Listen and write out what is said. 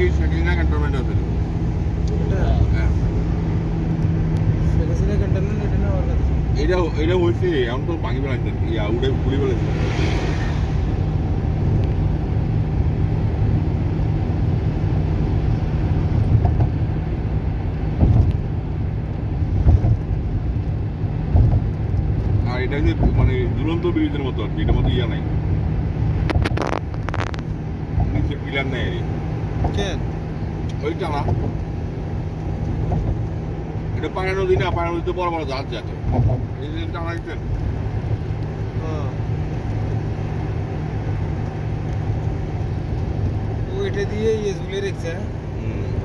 কি second cantonment আছে এটা এটা এটা হয়েছে এখন তো ভাঙি ইয়া উড়ে পুড়ি বেড়াইছে আর এটা যে মানে দুরন্ত ব্রিজের মতো আর কি এটার মধ্যে ইয়া নাই। নিচে পিলার নাই আর কেন? ওইটা না। এটা পায়রা নদী না পায়রা নদীতে বড় বড় জাহাজ যাচ্ছে। এই যে টানা দিচ্ছেন ওইটা দিয়ে ইয়ে ঝুলে রেখেছে হুম।